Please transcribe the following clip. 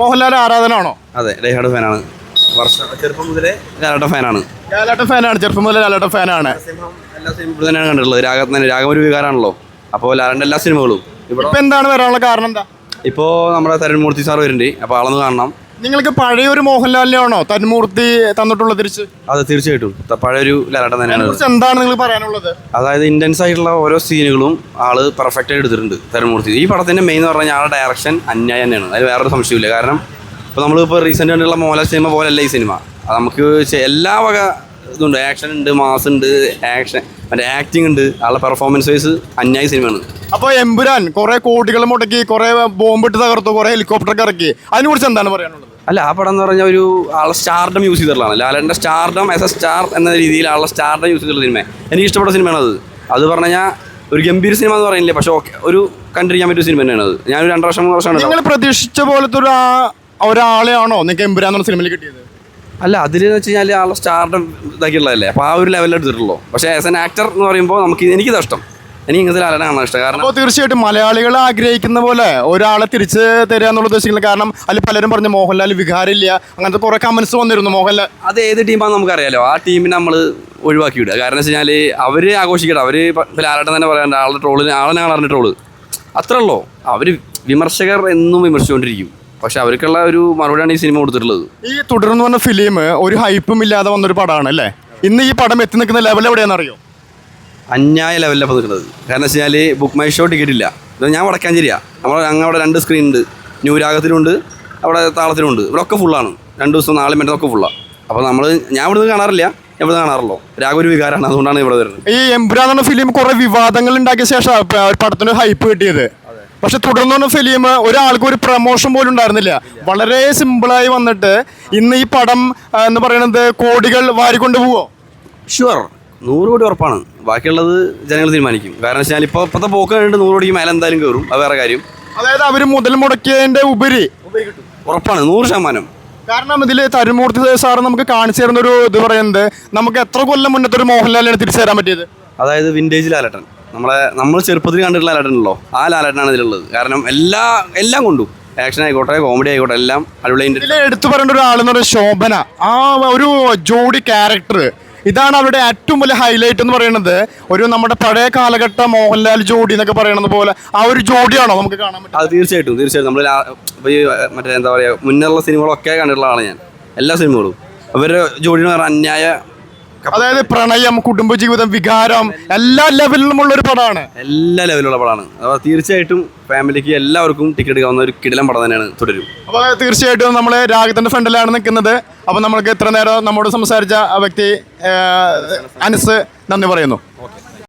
മോഹൻലാൽ ആരാധനാണോ അതെ ഡേഹാർഡ് ഫാനാണ്. വർഷം ചെറുപ്പം മുതലേ ലാലേട്ട ഫാനാണ്. ലാലേട്ടൻ ഫാനാണ് ചെറുപ്പം മുതൽ ലാലേട്ടൻ ഫാനാണ്. എല്ലാ സിനിമകളും തന്നെയാണ് കണ്ടിട്ടുള്ളത്. രാഗം തന്നെ രാഗം ഒരു വികാരമാണല്ലോ. അപ്പോൾ ലാലേട്ടന്റെ എല്ലാ സിനിമകളും. ഇവിടെ ഇപ്പൊ എന്താണ് വരാനുള്ള കാരണം എന്താ? ഇപ്പോൾ നമ്മുടെ തരുൺമൂർത്തി സാർ വരുന്നുണ്ട്. അപ്പോൾ ആളൊന്ന് കാണണം. നിങ്ങൾക്ക് പഴയ ഒരു മോഹൻലാലിനെയാണോ തന്മൂർത്തി തന്നിട്ടുള്ള തിരിച്ച്? അതെ തീർച്ചയായിട്ടും. ത- പഴയൊരു ലാലേട്ടൻ തന്നെയാണ്. കുറിച്ച് എന്താണ് നിങ്ങൾ പറയാനുള്ളത്? അതായത് ഇന്റൻസ് ആയിട്ടുള്ള ഓരോ സീനുകളും ആൾ പെർഫെക്റ്റ് ആയിട്ട് എടുത്തിട്ടുണ്ട് തരമൂർത്തി ഈ പടത്തിന്റെ മെയിൻ എന്ന് പറഞ്ഞാൽ ആളുടെ ഡയറക്ഷൻ അന്യായം തന്നെയാണ്. അതിൽ വേറൊരു സംശയമില്ല കാരണം ഇപ്പോൾ നമ്മളിപ്പോൾ റീസെന്റ് ആയിട്ടുള്ള മോഹൻലാൽ സിനിമ പോലല്ല ഈ സിനിമ അത് നമുക്ക് ചെ- എല്ലാ വക ഇതുണ്ട്. ആക്ഷൻ ഉണ്ട് മാസ് ഉണ്ട് ആക്ഷൻ മറ്റേ ആക്ടിങ് ഉണ്ട്. ആളുടെ പെർഫോമൻസ് വൈസ് അന്യായ സിനിമയാണ് അപ്പൊ എമ്പുരാൻ കുറെ കോടികൾ മുടക്കി കുറെ ബോംബിട്ട് തകർത്തു കുറെ ഹെലികോപ്റ്റർ ഇറക്കി. അതിനെ കുറിച്ച് എന്താണ് പറയാനുള്ളത്? അല്ല ആ പടം എന്ന് പറഞ്ഞാൽ ഒരു ആളെ സ്റ്റാർഡം യൂസ് ചെയ്തിട്ടുള്ളതാണ്. ലാലന്റെ സ്റ്റാർഡം ആസ് എ സ്റ്റാർ എന്ന രീതിയിൽ ആളെ സ്റ്റാർഡം യൂസ് ചെയ്തിട്ടുള്ള സിനിമ എനിക്ക് ഇഷ്ടപ്പെട്ട സിനിമയാണ് അത്. അത് പറഞ്ഞു കഴിഞ്ഞാൽ ഒരു ഗംഭീര സിനിമ എന്ന് പറയുന്നില്ല? പക്ഷേ ഓക്കെ ഒരു കണ്ടിരിക്കാൻ പറ്റിയ സിനിമ തന്നെയാണ് അത്. ഞാനൊരു രണ്ട് വർഷം മൂന്ന് വർഷമാണ് നിങ്ങൾ പ്രതീക്ഷിച്ച പോലത്തെ ഒരു ഒരാളെയാണോ നിങ്ങൾക്ക് എമ്പുരാന്നുള്ള സിനിമയിൽ കിട്ടിയത്? അല്ല അതിലെന്ന് വെച്ച് കഴിഞ്ഞാൽ ആളെ സ്റ്റാർഡം ഇതാക്കിയുള്ളതല്ലേ അപ്പോൾ ആ ഒരു ലെവലിൽ എടുത്തിട്ടുള്ളൂ. പക്ഷേ ആസ് എൻ ആക്ടർ എന്ന് പറയുമ്പോൾ നമുക്ക് എനിക്കിത് ഇഷ്ടം. എനിക്ക് ഇങ്ങനത്തെ ലാലേട്ടൻ കാണാൻ ഇഷ്ടം. കാരണം അപ്പോൾ തീർച്ചയായിട്ടും മലയാളികൾ ആഗ്രഹിക്കുന്ന പോലെ ഒരാളെ തിരിച്ച് തരിക എന്നുള്ള ഉദ്ദേശിക്കുന്നത് കാരണം അതിൽ പലരും പറഞ്ഞു മോഹൻലാൽ വികാരമില്ല. അങ്ങനത്തെ കുറെ കമൻസ് വന്നിരുന്നു മോഹൻലാൽ. അത് ഏത് ടീമാണെന്ന് നമുക്കറിയാലോ. ആ ടീമിനെ നമ്മൾ ഒഴിവാക്കി വിടുക കാരണം വെച്ച് കഴിഞ്ഞാൽ അവർ ആഘോഷിക്കട്ടെ. അവർ ലാലേട്ടൻ തന്നെ പറയാൻ ആളുടെ ട്രോളിന് ആളെ കാണാറുണ്ട് ട്രോൾ അത്രേ ഉള്ളൂ. അവർ വിമർശകർ എന്നും വിമർശിച്ചുകൊണ്ടിരിക്കും. പക്ഷെ അവർക്കുള്ള ഒരു മറുപടിയാണ് ഈ സിനിമ കൊടുത്തിട്ടുള്ളത്. ഈ തുടർന്ന് വന്ന ഫിലിം ഒരു ഹൈപ്പും ഇല്ലാതെ വന്നൊരു പടമാണ് അല്ലേ? ഇന്ന് ഈ പടം എത്തി നിൽക്കുന്ന ലെവൽ എവിടെയാണെന്ന് അറിയോ അന്യായ ലെവലിലാണ് ഇപ്പോൾ നിൽക്കുന്നത് കാരണം വെച്ച് കഴിഞ്ഞാൽ ബുക്ക് മൈ ഷോ ടിക്കറ്റ് ഇല്ല. ഇത് ഞാൻ വടക്കാഞ്ചേരിയാണ് നമ്മൾ ഞങ്ങൾ അവിടെ രണ്ട് സ്ക്രീൻ ഉണ്ട്. ന്യൂരാഗത്തിലുണ്ട് അവിടെ താളത്തിലുണ്ട് ഇവിടെ ഒക്കെ ഫുള്ളാണ് രണ്ട് ദിവസം നാളെ മറ്റൊക്കെ ഫുള്ളാണ് അപ്പോൾ നമ്മൾ ഞാൻ ഇവിടുന്ന് കാണാറില്ല. എവിടെ കാണാറുള്ളൂ രാഗ ഒരു വികാരമാണ് അതുകൊണ്ടാണ് ഇവിടെ വരുന്നത്. ഈ എംപുരാൻ എന്ന ഫിലിം കുറേ വിവാദങ്ങൾ ഉണ്ടാക്കിയ ശേഷം പടത്തിന് ഹൈപ്പ് കിട്ടിയത്. പക്ഷെ തുടർന്ന് വന്ന ഫിലിം ഒരാൾക്ക് ഒരു പ്രമോഷൻ പോലും ഉണ്ടായിരുന്നില്ല. വളരെ സിമ്പിളായി വന്നിട്ട് ഇന്ന് ഈ പടം എന്ന് പറയുന്നത് കോടികൾ വാരിക്കൊണ്ട് പോവോ? ഷുവർ നൂറ് കോടി ഉറപ്പാണ്. ബാക്കിയുള്ളത് ജനങ്ങൾ തീരുമാനിക്കും. കാരണം വെച്ചാൽ ഇപ്പോൾ ഇപ്പോഴത്തെ പോക്ക് കണ്ടിട്ട് നൂറ് കോടിക്ക് മേലെ എന്തായാലും കയറും അത് വേറെ കാര്യം. അതായത് അവർ മുതൽ മുടക്കിയതിന്റെ ഉപരി ഉറപ്പാണ്. നൂറ് ശതമാനം. കാരണം ഇതിൽ തരുമൂർത്തി സാറ് നമുക്ക് കാണിച്ചു തരുന്ന ഒരു ഇത് പറയുന്നത് നമുക്ക് എത്ര കൊല്ലം മുന്നത്തെ ഒരു മോഹൻലാലിനെ തിരിച്ചു തരാൻ പറ്റിയത്? അതായത് വിന്റേജ് ലാലട്ടൻ. നമ്മളെ നമ്മൾ ചെറുപ്പത്തിൽ കണ്ടിട്ടുള്ള ലാലട്ടൻ ഉണ്ടല്ലോ ആ ലാലട്ടനാണ് ഇതിലുള്ളത്. കാരണം എല്ലാ എല്ലാം കൊണ്ടും. ആക്ഷൻ ആയിക്കോട്ടെ കോമഡി ആയിക്കോട്ടെ എല്ലാം അടിപൊളി എടുത്തു പറയേണ്ട ഒരാളെന്ന് പറയുന്നത് ശോഭന. ആ ഒരു ജോഡി ക്യാരക്ടർ ഇതാണ് അവരുടെ ഏറ്റവും വലിയ ഹൈലൈറ്റ് എന്ന് പറയുന്നത്. ഒരു നമ്മുടെ പഴയ കാലഘട്ട മോഹൻലാൽ ജോഡി എന്നൊക്കെ പറയുന്നത് പോലെ ആ ഒരു ജോഡിയാണോ നമുക്ക് കാണാൻ പറ്റും അത് തീർച്ചയായിട്ടും തീർച്ചയായിട്ടും. നമ്മൾ മറ്റേ എന്താ പറയുക മുന്നുള്ള സിനിമകളൊക്കെ കണ്ടിട്ടുള്ള ആളാണ് ഞാൻ. എല്ലാ സിനിമകളും. അവരുടെ ജോഡിയെന്ന് പറഞ്ഞ അന്യായ അതായത് പ്രണയം കുടുംബജീവിതം വികാരം എല്ലാ ലെവലിലുമുള്ള ഒരു പടമാണ്. എല്ലാ ലെവലിലുള്ള പടമാണ്. അപ്പോൾ തീർച്ചയായിട്ടും ഫാമിലിക്ക് എല്ലാവർക്കും ടിക്കറ്റ് എടുക്കാവുന്ന ഒരു കിടിലം പടം തന്നെയാണ് തുടരും. അപ്പോൾ തീർച്ചയായിട്ടും നമ്മൾ രാഗത്തിന്റെ ഫ്രണ്ടിലാണ് നിൽക്കുന്നത്. അപ്പോൾ നമ്മൾക്ക് ഇത്ര നേരം നമ്മോട് സംസാരിച്ച ആ വ്യക്തി അനസ് നന്ദി പറയുന്നു.